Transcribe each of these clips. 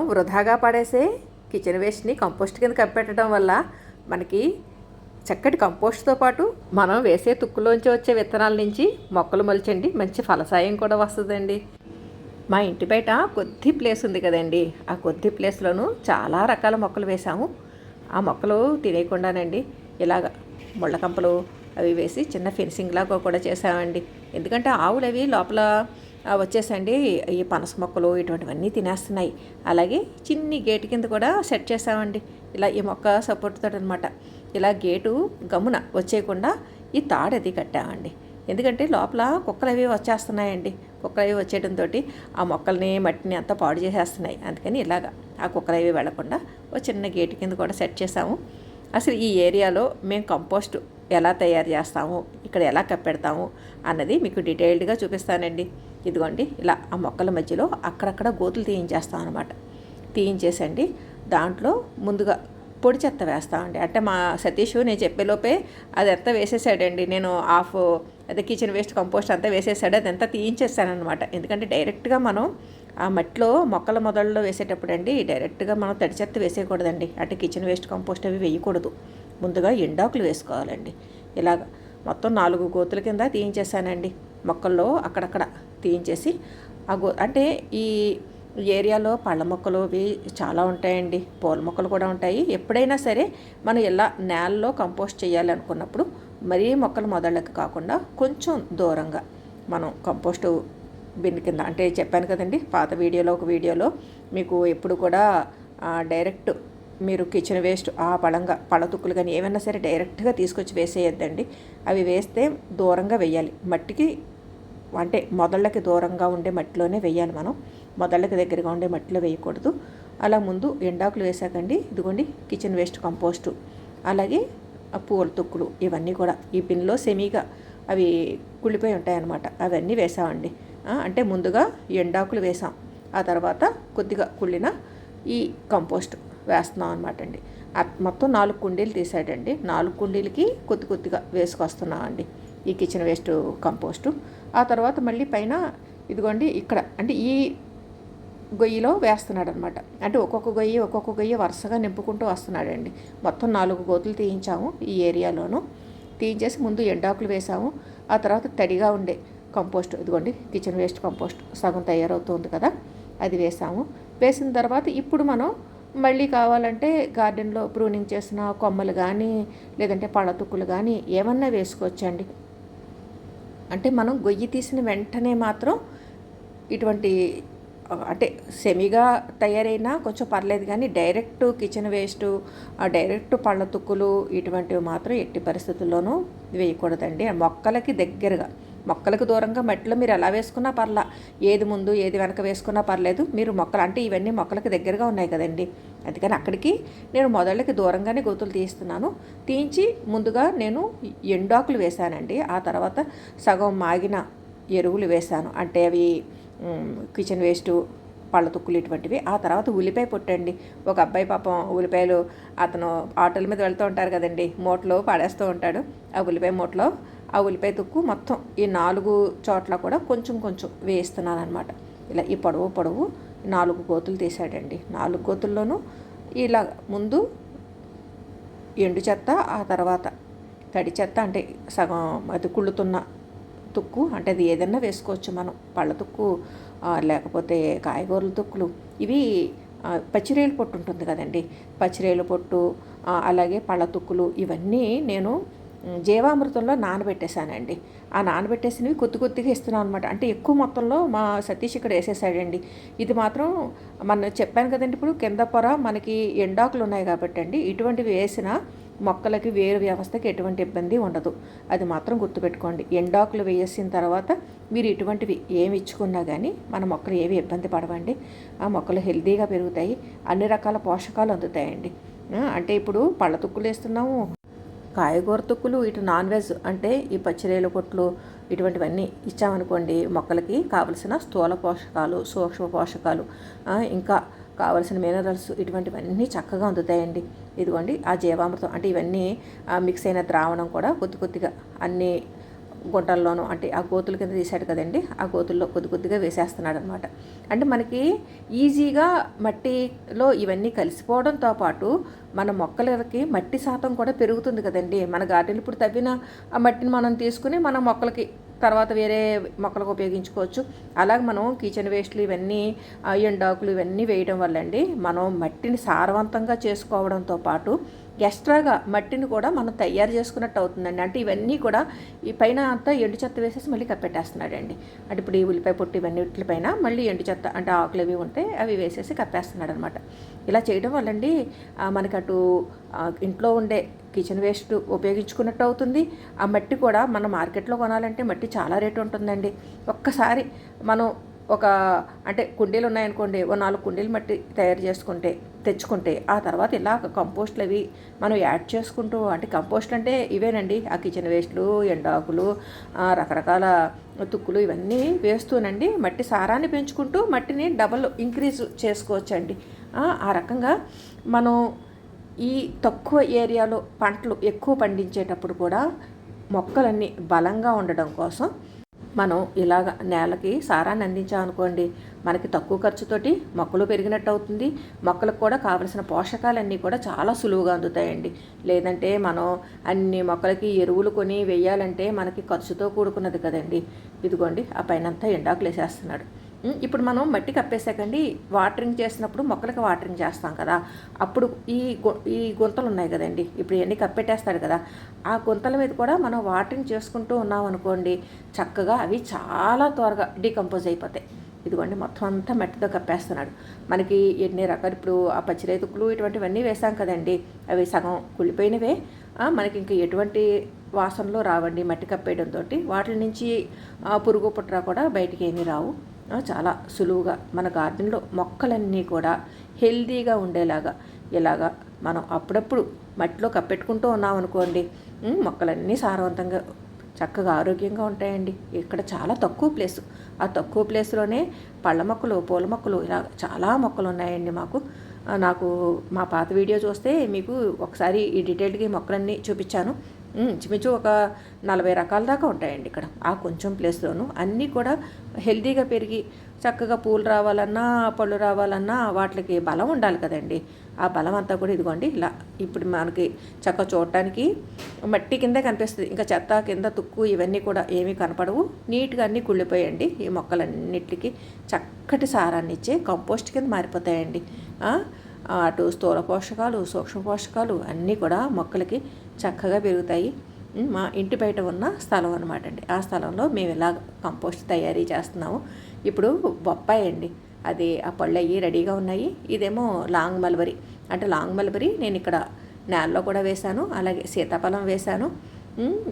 వృధాగా పడేసే kitchen వేస్ట్ని compost కింద కప్పెట్టడం వల్ల మనకి చక్కటి కంపోస్ట్తో పాటు మనం వేసే తుక్కులోంచి వచ్చే విత్తనాల నుంచి మొక్కలు మొలిచండి మంచి ఫలసాయం కూడా వస్తుందండి. మా ఇంటి బయట కొద్ది ప్లేస్ ఉంది కదండి. ఆ కొద్ది ప్లేస్లోనూ చాలా రకాల మొక్కలు వేసాము. ఆ మొక్కలు తినేయకుండానండి. ఇలాగ ముళ్ళకంపలు అవి వేసి చిన్న ఫెన్సింగ్ లాగా కూడా చేసామండి. ఎందుకంటే ఆవులు అవి లోపల వచ్చేసండి. ఈ పనస మొక్కలు ఇటువంటివన్నీ తినేస్తున్నాయి. అలాగే చిన్ని గేటు కింద కూడా సెట్ చేసామండి. ఇలా ఈ మొక్క సపోర్ట్ అనమాట ఇలా గేటు గమ్మున వచ్చేయకుండా ఈ తాడు అది కట్టామండి. ఎందుకంటే లోపల కుక్కలు అవి వచ్చేస్తున్నాయండి. కుక్కలు అవి వచ్చేయడంతో ఆ మొక్కల్ని మట్టిని అంతా పాడు చేసేస్తున్నాయి. అందుకని ఇలాగా ఆ కుక్కలు అవి వెళ్ళకుండా ఒక చిన్న గేటు కింద కూడా సెట్ చేసాము. అసలు ఈ ఏరియాలో మేము కంపోస్ట్ ఎలా తయారు చేస్తాము ఇక్కడ ఎలా కప్పెడతాము అన్నది మీకు డీటెయిల్డ్గా చూపిస్తానండి. ఇదిగోండి ఇలా ఆ మొక్కల మధ్యలో అక్కడక్కడ గోతులు తీయించేస్తాం అనమాట తీయించేసండి దాంట్లో ముందుగా పొడి చెత్త వేస్తామండి. అంటే మా సతీష్ నేను చెప్పేలోపే అది ఎంత వేసేసాడండి. నేను హాఫ్ అదే కిచెన్ వేస్ట్ కంపోస్ట్ అంతా వేసేసాడు అదంతా తీయించేస్తానమాట ఎందుకంటే డైరెక్ట్గా మనం ఆ మట్టిలో మొక్కల మొదల్లో వేసేటప్పుడు అండి డైరెక్ట్గా మనం తడి చెత్త వేసేయకూడదండి. అంటే కిచెన్ వేస్ట్ కంపోస్ట్ అవి వేయకూడదు. ముందుగా ఎండాకులు వేసుకోవాలండి. ఇలాగ మొత్తం నాలుగు గోతుల కింద తీయించేసానండి. మొక్కల్లో అక్కడక్కడ తీయించేసి ఆ గో అంటే ఈ ఏరియాలో పళ్ళ మొక్కలు అవి చాలా ఉంటాయండి. పూల మొక్కలు కూడా ఉంటాయి. ఎప్పుడైనా సరే మనం ఇలా నేలలో కంపోస్ట్ చేయాలి అనుకున్నప్పుడు మరీ మొక్కలు మొదళ్ళకి కాకుండా కొంచెం దూరంగా మనం కంపోస్ట్ బిన్ కింద అంటే చెప్పాను కదండి పాత వీడియోలో ఒక వీడియోలో మీకు ఎప్పుడు కూడా డైరెక్ట్ మీరు కిచెన్ వేస్ట్ ఆ పళంగా పళ్ళతుక్కులు కానీ ఏమైనా సరే డైరెక్ట్గా తీసుకొచ్చి వేసేయద్దండి. అవి వేస్తే దూరంగా వేయాలి. మట్టికి అంటే మొదళ్ళకి దూరంగా ఉండే మట్టిలోనే వేయాలి మనం. మొదళ్ళకి దగ్గరగా ఉండే మట్టిలో వేయకూడదు. అలా ముందు ఎండాకులు వేసాకండి. ఇదిగోండి కిచెన్ వేస్ట్ కంపోస్టు అలాగే పూల తొక్కులు ఇవన్నీ కూడా. ఈ పిన్లో సెమీగా అవి కుళ్ళిపోయి ఉంటాయన్నమాట. అవన్నీ వేసామండి. అంటే ముందుగా ఎండాకులు వేసాం. ఆ తర్వాత కొద్దిగా కుళ్ళిన ఈ కంపోస్ట్ వేస్తున్నాం అనమాట అండి. మొత్తం నాలుగు కుండీలు తీసాడండి. నాలుగు కుండీలకి కొద్ది కొద్దిగా వేసుకొస్తున్నాం అండి ఈ కిచెన్ వేస్ట్ కంపోస్టు ఆ తర్వాత మళ్ళీ పైన ఇదిగోండి ఇక్కడ అంటే ఈ గొయ్యిలో వేస్తున్నాడు అనమాట అంటే ఒక్కొక్క గొయ్యి ఒక్కొక్క గొయ్యి వరుసగా నింపుకుంటూ వస్తున్నాడండి. మొత్తం నాలుగు గోతులు తీయించాము ఈ ఏరియాలోను. తీయించేసి ముందు ఎండాకులు వేసాము ఆ తర్వాత తడిగా ఉండే కంపోస్ట్ ఇదిగోండి కిచెన్ వేస్ట్ కంపోస్ట్ సగం తయారవుతుంది కదా అది వేసాము వేసిన తర్వాత ఇప్పుడు మనం మళ్ళీ కావాలంటే గార్డెన్లో ప్రూనింగ్ చేసిన కొమ్మలు కానీ లేదంటే పళ్ళ తుక్కులు కానీ ఏమన్నా వేసుకోవచ్చండి? అంటే మనం గొయ్యి తీసిన వెంటనే మాత్రం ఇటువంటి అంటే సెమీగా తయారైనా కొంచెం పర్లేదు కానీ డైరెక్ట్ కిచెన్ వేస్ట్ ఆ డైరెక్ట్ పళ్ళ తుక్కులు ఇటువంటివి మాత్రం ఎట్టి పరిస్థితుల్లోనూ వేయకూడదండి. మొక్కలకి దగ్గరగా మొక్కలకు దూరంగా మట్టిలో మీరు ఎలా వేసుకున్నా పర్లా ఏది ముందు ఏది వెనక వేసుకున్నా పర్లేదు మీరు మొక్కలు అంటే ఇవన్నీ మొక్కలకి దగ్గరగా ఉన్నాయి కదండి. అందుకని అక్కడికి నేను మొదళ్ళకి దూరంగానే గోతులు తీస్తున్నాను. తీయించి ముందుగా నేను ఎండాకులు వేశానండి. ఆ తర్వాత సగం మాగిన ఎరువులు వేశాను. అంటే అవి కిచెన్ వేస్ట్ పళ్ళ తుక్కులు ఇటువంటివి. ఆ తర్వాత ఉల్లిపాయ పొట్టండి. ఒక అబ్బాయి పాపం ఉల్లిపాయలు అతను ఆటోల మీద వెళ్తూ ఉంటారు కదండి. మూటలో పడేస్తూ ఉంటాడు. ఆ ఉల్లిపాయ మూటలో ఆ ఉల్లిపాయ తుక్కు మొత్తం ఈ నాలుగు చోట్ల కూడా కొంచెం కొంచెం వేస్తున్నాను అనమాట ఇలా ఈ పొడవు పొడవు నాలుగు గోతులు తీసాడండి నాలుగు గోతుల్లోనూ ఇలా ముందు ఎండు చెత్త ఆ తర్వాత తడి చెత్త అంటే సగం అది కుళ్ళుతున్న తుక్కు అంటే అది ఏదైనా వేసుకోవచ్చు మనం. పళ్ళ తుక్కు లేకపోతే కాయగూరల తుక్కులు. ఇవి పచ్చిరేలు పొట్టు ఉంటుంది కదండి. పచ్చిరేలు పొట్టు అలాగే పళ్ళ తుక్కులు ఇవన్నీ నేను జీవామృతంలో నానబెట్టేశానండి. ఆ నానబెట్టేసినవి కొద్ది కొద్దిగా ఇస్తున్నాను అనమాట అంటే ఎక్కువ మొత్తంలో మా సతీష్ ఇక్కడ వేసేసాడండి. ఇది మాత్రం మన చెప్పాను కదండి ఇప్పుడు కింద పొర మనకి ఎండాకులు ఉన్నాయి కాబట్టి అండి ఇటువంటివి వేసిన మొక్కలకి వేరు వ్యవస్థకి ఎటువంటి ఇబ్బంది ఉండదు. అది మాత్రం గుర్తుపెట్టుకోండి. ఎండాకులు వేసిన తర్వాత మీరు ఇటువంటివి ఏమి ఇచ్చుకున్నా కానీ మన మొక్కలు ఏవి ఇబ్బంది పడవండి. ఆ మొక్కలు హెల్తీగా పెరుగుతాయి. అన్ని రకాల పోషకాలు అందుతాయండి. అంటే ఇప్పుడు పళ్ళ తుక్కులు వేస్తున్నాము. కాయగూర తుక్కులు ఇటు నాన్ వెజ్ అంటే ఈ పచ్చిరేలు కొట్లు ఇటువంటివన్నీ ఇచ్చామనుకోండి మొక్కలకి కావలసిన స్థూల పోషకాలు సూక్ష్మ పోషకాలు ఇంకా కావలసిన మినరల్స్ ఇటువంటివన్నీ చక్కగా అందుతాయండి. ఇదిగోండి ఆ జీవామృతం అంటే ఇవన్నీ మిక్స్ అయిన ద్రావణం కూడా కొద్ది కొద్దిగా అన్నీ గుంటల్లోనూ అంటే ఆ గోతుల కింద తీశాడు కదండి ఆ గోతుల్లో కొద్ది కొద్దిగా వేసేస్తున్నాడు అనమాట అంటే మనకి ఈజీగా మట్టిలో ఇవన్నీ కలిసిపోవడంతో పాటు మన మొక్కలకి మట్టి శాతం కూడా పెరుగుతుంది కదండి. మన గార్డెన్ ఇప్పుడు తవ్విన ఆ మట్టిని మనం తీసుకుని మన మొక్కలకి తర్వాత వేరే మొక్కలకు ఉపయోగించుకోవచ్చు. అలాగే మనం కిచెన్ వేస్ట్లు ఇవన్నీ ఎండాకులు ఇవన్నీ వేయడం వల్ల అండి మనం మట్టిని సారవంతంగా చేసుకోవడంతో పాటు ఎక్స్ట్రాగా మట్టిని కూడా మనం తయారు చేసుకున్నట్టు అవుతుందండి. అంటే ఇవన్నీ కూడా ఈ పైన అంతా ఎండు చెత్త వేసేసి మళ్ళీ కప్పెట్టేస్తున్నాడండి. అంటే ఇప్పుడు ఈ ఉల్లిపాయ పొట్టు ఇవన్నీ పైన మళ్ళీ ఎండు చెత్త అంటే ఆకులు అవి ఉంటే అవి వేసేసి కప్పేస్తున్నాడు అనమాట ఇలా చేయడం వల్లండి ఆ, మనకి అటు ఇంట్లో ఉండే కిచెన్ వేస్ట్ ఉపయోగించుకున్నట్టు అవుతుంది. ఆ మట్టి కూడా మనం మార్కెట్లో కొనాలంటే మట్టి చాలా రేటు ఉంటుందండి. ఒక్కసారి మనం ఒక అంటే కుండీలు ఉన్నాయనుకోండి ఓ నాలుగు కుండీలు మట్టి తయారు చేసుకుంటే తెచ్చుకుంటే ఆ తర్వాత ఇలా కంపోస్ట్లు అవి మనం యాడ్ చేసుకుంటూ అంటే కంపోస్ట్ అంటే ఇవేనండి. ఆ కిచెన్ వేస్ట్లు ఎండాకులు రకరకాల తుక్కులు ఇవన్నీ వేస్తూనండి. మట్టి సారాన్ని పెంచుకుంటూ మట్టిని డబల్ ఇంక్రీజ్ చేసుకోవచ్చండి. ఆ, ఆ రకంగా మనం ఈ తక్కువ ఏరియాలో పంటలు ఎక్కువ పండించేటప్పుడు కూడా మొక్కలన్నీ బలంగా ఉండడం కోసం మనం ఇలాగ నేలకి సారాన్ని అందించామనుకోండి మనకి తక్కువ ఖర్చుతోటి మొక్కలు పెరిగినట్టు అవుతుంది. మొక్కలకు కూడా కావలసిన పోషకాలన్నీ కూడా చాలా సులువుగా అందుతాయండి. లేదంటే మనం అన్ని మొక్కలకి ఎరువులు కొని వేయాలంటే మనకి ఖర్చుతో కూడుకున్నది కదండి. ఇదిగోండి ఆ పైనంతా ఎండాకులు వేసేస్తున్నాడు ఇప్పుడు మనం మట్టి కప్పేసాకండి. వాటరింగ్ చేసినప్పుడు మొక్కలకి వాటరింగ్ చేస్తాం కదా. అప్పుడు ఈ ఈ గుంతలు ఉన్నాయి కదండి. ఇప్పుడు ఇవన్నీ కప్పెట్టేస్తాడు కదా. ఆ గుంతల మీద కూడా మనం వాటరింగ్ చేసుకుంటూ ఉన్నాం అనుకోండి చక్కగా అవి చాలా త్వరగా డీకంపోజ్ అయిపోతాయి. ఇదిగోండి మొత్తం అంతా మట్టితో కప్పేస్తున్నాడు. మనకి ఎన్ని రకాలు ఇప్పుడు ఆ పచ్చిరేతుకులు ఇటువంటివన్నీ వేసాం కదండి. అవి సగం కుళ్ళిపోయినవే. మనకి ఇంకా ఎటువంటి వాసనలో రావండి మట్టి కప్పేయడంతో వాటి నుంచి పురుగు పుట్ర కూడా బయటికి ఏమీ రావు. చాలా సులువుగా మన గార్డెన్లో మొక్కలన్నీ కూడా హెల్తీగా ఉండేలాగా ఇలాగా మనం అప్పుడప్పుడు మట్టిలో కప్పెట్టుకుంటూ ఉన్నాం అనుకోండి మొక్కలన్నీ సారవంతంగా చక్కగా ఆరోగ్యంగా ఉంటాయండి. ఇక్కడ చాలా తక్కువ ప్లేస్. ఆ తక్కువ ప్లేస్లోనే పళ్ళ మొక్కలు పూల మొక్కలు ఇలా చాలా మొక్కలు ఉన్నాయండి మాకు. నాకు మా పాత వీడియో చూస్తే మీకు ఒకసారి ఈ డీటెయిల్డ్గా ఈ మొక్కలన్నీ చూపించాను. ఇంచుమించు ఒక నలభై రకాల దాకా ఉంటాయండి ఇక్కడ. ఆ కొంచెం ప్లేస్లోను అన్నీ కూడా హెల్తీగా పెరిగి చక్కగా పూలు రావాలన్నా పళ్ళు రావాలన్నా వాటికి బలం ఉండాలి కదండి. ఆ బలం అంతా కూడా ఇదిగోండి ఇలా ఇప్పుడు మనకి చక్కగా చూడటానికి మట్టి కింద కనిపిస్తుంది. ఇంకా చెత్త కింద తుక్కు ఇవన్నీ కూడా ఏమీ కనపడవు. నీట్గా అన్నీ కుళ్ళిపోయండి. ఈ మొక్కలన్నిటికీ చక్కటి సారాన్ని ఇచ్చే కంపోస్ట్ కింద మారిపోతాయండి. అటు స్థూల పోషకాలు సూక్ష్మ పోషకాలు అన్నీ కూడా మొక్కలకి చక్కగా పెరుగుతాయి. మా ఇంటి బయట ఉన్న స్థలం అనమాట అండి. ఆ స్థలంలో మేము ఇలా కంపోస్ట్ తయారీ చేస్తున్నాము. ఇప్పుడు బొప్పాయి అండి. అది ఆ పళ్ళు అయ్యి రెడీగా ఉన్నాయి. ఇదేమో లాంగ్ మల్బరీ. అంటే లాంగ్ మల్బరీ నేను ఇక్కడ నేలలో కూడా వేశాను. అలాగే సీతాఫలం వేశాను.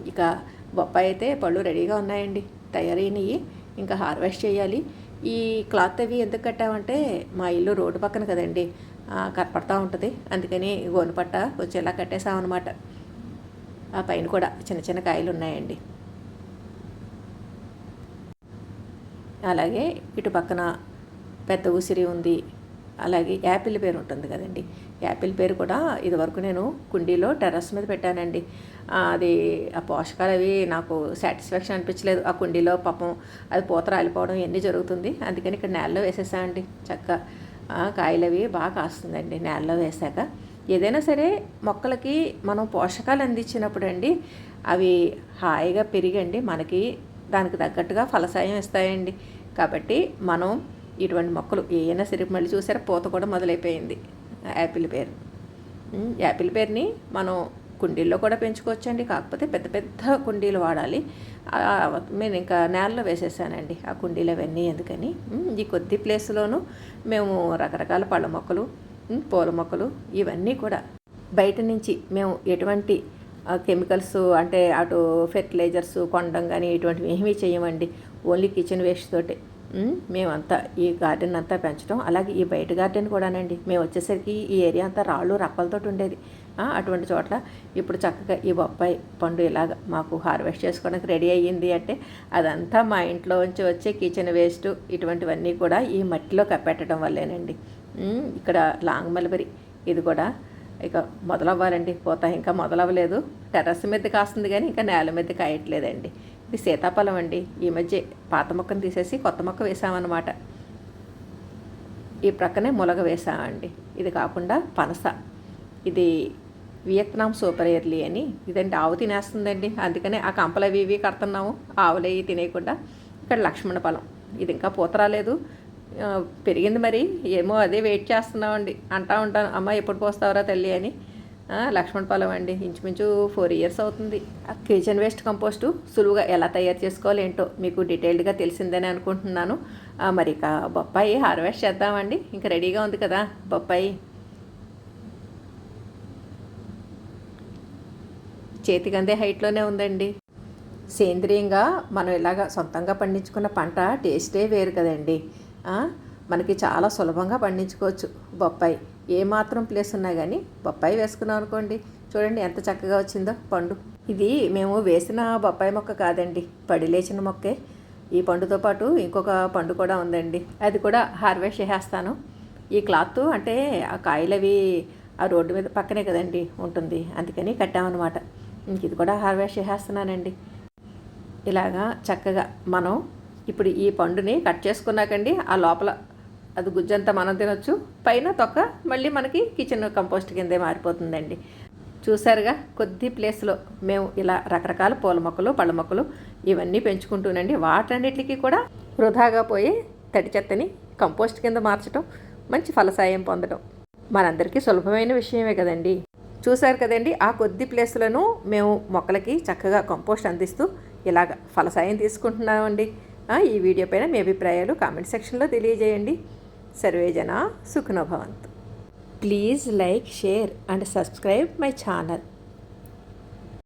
ఇక బొప్పాయి అయితే పళ్ళు రెడీగా ఉన్నాయండి. తయారైనవి ఇంకా హార్వెస్ట్ చేయాలి. ఈ క్లాత్ అవి ఎందుకు కట్టామంటే మా ఇల్లు రోడ్డు పక్కన కదండి. కనపడతా ఉంటుంది. అందుకని గోను పట్ట కొంచెం ఇలా కట్టేసామన్నమాట ఆ పైన కూడా చిన్న చిన్న కాయలు ఉన్నాయండి. అలాగే ఇటు పక్కన పెద్ద ఉసిరి ఉంది. అలాగే యాపిల్ పేరు ఉంటుంది కదండి. యాపిల్ పేరు కూడా ఇదివరకు నేను కుండీలో టెర్రస్ మీద పెట్టానండి. అది ఆ పోషకాలు అవి నాకు సాటిస్ఫాక్షన్ అనిపించలేదు. ఆ కుండీలో పాపం అది పూత రాలిపోవడం ఇవన్నీ జరుగుతుంది. అందుకని ఇక్కడ నేలలో వేసేసామండి చక్కగా కాయలు అవి బాగా కాస్తుందండి నేలలో వేశాక ఏదైనా సరే మొక్కలకి మనం పోషకాలు అందించినప్పుడు అండి అవి హాయిగా పెరిగండి మనకి దానికి తగ్గట్టుగా ఫలసాయం ఇస్తాయండి. కాబట్టి మనం ఇటువంటి మొక్కలు ఏమైనా సరే మళ్ళీ చూసారా పూత కూడా మొదలైపోయింది. యాపిల్ పేరు. యాపిల్ పేరుని మనం కుండీల్లో కూడా పెంచుకోవచ్చండి. కాకపోతే పెద్ద పెద్ద కుండీలు వాడాలి. నేను ఇంకా నేలలో వేసేసానండి ఆ కుండీలు అవన్నీ ఎందుకని? ఈ కొద్ది ప్లేస్లోనూ మేము రకరకాల పళ్ళ మొక్కలు పూల మొక్కలు ఇవన్నీ కూడా బయట నుంచి మేము ఎటువంటి కెమికల్స్ అంటే అటు ఫెర్టిలైజర్స్ కొండం కానీ ఇటువంటివి ఏమీ చేయమండి. ఓన్లీ కిచెన్ వేస్ట్ తోటే. మేమంతా ఈ గార్డెన్ అంతా పెంచడం అలాగే ఈ బయట గార్డెన్ కూడానండి. మేము వచ్చేసరికి ఈ ఏరియా అంతా రాళ్ళు రప్పలతో ఉండేది. అటువంటి చోట్ల ఇప్పుడు చక్కగా ఈ బొప్పాయి పండు ఇలాగ మాకు హార్వెస్ట్ చేసుకోవడానికి రెడీ అయ్యింది అంటే అదంతా మా ఇంట్లో నుంచి వచ్చే కిచెన్ వేస్ట్ ఇటువంటివన్నీ కూడా ఈ మట్టిలో కప్పెట్టడం వల్లేనండి. ఇక్కడ లాంగ్ మల్బరీ. ఇది కూడా ఇక మొదలవ్వాలండి. పోతా ఇంకా మొదలవ్వలేదు. టెర్రస్ మీద కాస్తుంది కానీ ఇంకా నేల మీద కాయట్లేదండి. ఇది సీతాఫలం అండి. ఈ మధ్య పాత మొక్కను తీసేసి కొత్త మొక్క వేసామన్నమాట. ఈ ప్రక్కనే ములగ వేసామండి. ఇది కాకుండా పనస. ఇది వియత్నాం సూపర్ ఎర్లీ అని. ఇదండి ఆవు తినేస్తుందండి. అందుకనే ఆ కంపలు అవి ఇవి కడుతున్నాము. ఆవులు అవి తినేయకుండా ఇక్కడ లక్ష్మణ ఫలం ఇది ఇంకా పూత రాలేదు. పెరిగింది మరి. ఏమో అదే వెయిట్ చేస్తున్నామండి. అంటా ఉంటాను అమ్మ ఎప్పుడు పోస్తావరా తల్లి అని. లక్ష్మణ ఫలం అండి. ఇంచుమించు ఫోర్ ఇయర్స్ అవుతుంది. ఆ కిచెన్ వేస్ట్ కంపోస్టు సులువుగా ఎలా తయారు చేసుకోవాలి ఏంటో మీకు డీటెయిల్డ్గా తెలిసిందని అనుకుంటున్నాను. మరి ఇక బొప్పాయి హార్వెస్ట్ చేద్దామండి. ఇంకా రెడీగా ఉంది కదా బొప్పాయి. చేతిగందే హైట్లోనే ఉందండి. సేంద్రియంగా మనం ఇలాగ సొంతంగా పండించుకున్న పంట టేస్టే వేరు కదండి. మనకి చాలా సులభంగా పండించుకోవచ్చు. బొప్పాయి. ఏ మాత్రం ప్లేస్ ఉన్నా కానీ బొప్పాయి వేసుకున్నాం అనుకోండి. చూడండి ఎంత చక్కగా వచ్చిందో పండు. ఇది మేము వేసిన బొప్పాయి మొక్క కాదండి. పడి లేచిన మొక్కే. ఈ పండుతో పాటు ఇంకొక పండు కూడా ఉందండి. అది కూడా హార్వెస్ట్ చేసేస్తాను. ఈ క్లాత్ అంటే ఆ కాయలు అవి ఆ రోడ్డు మీద పక్కనే కదండి ఉంటుంది. అందుకని కట్టామన్నమాట. ఇంక ఇది కూడా హార్వెస్ట్ చేసేస్తున్నానండి. ఇలాగా చక్కగా మనం ఇప్పుడు ఈ పండుని కట్ చేసుకున్నాకండి ఆ లోపల అది గుజ్జంతా మనం తినొచ్చు. పైన తొక్క మళ్ళీ మనకి కిచెన్ కంపోస్ట్ కిందే మారిపోతుందండి. చూసారుగా కొద్ది ప్లేస్లో మేము ఇలా రకరకాల పూల మొక్కలు పళ్ళ మొక్కలు ఇవన్నీ పెంచుకుంటూనండి. వాటన్నిటికీ కూడా వృధాగా పోయి తడి చెత్తని కంపోస్ట్ కింద మార్చడం మంచి ఫలసాయం పొందడం మనందరికీ సులభమైన విషయమే కదండి. చూశారు కదండి ఆ కొద్ది ప్లేస్లను మేము మొక్కలకి చక్కగా కంపోస్ట్ అందిస్తూ ఇలాగ ఫలసాయం తీసుకుంటున్నామండి. ఈ వీడియో పైన మీ అభిప్రాయాలు కామెంట్ సెక్షన్లో తెలియజేయండి. సర్వేజన సుఖనోభవంతు please like share and subscribe my channel.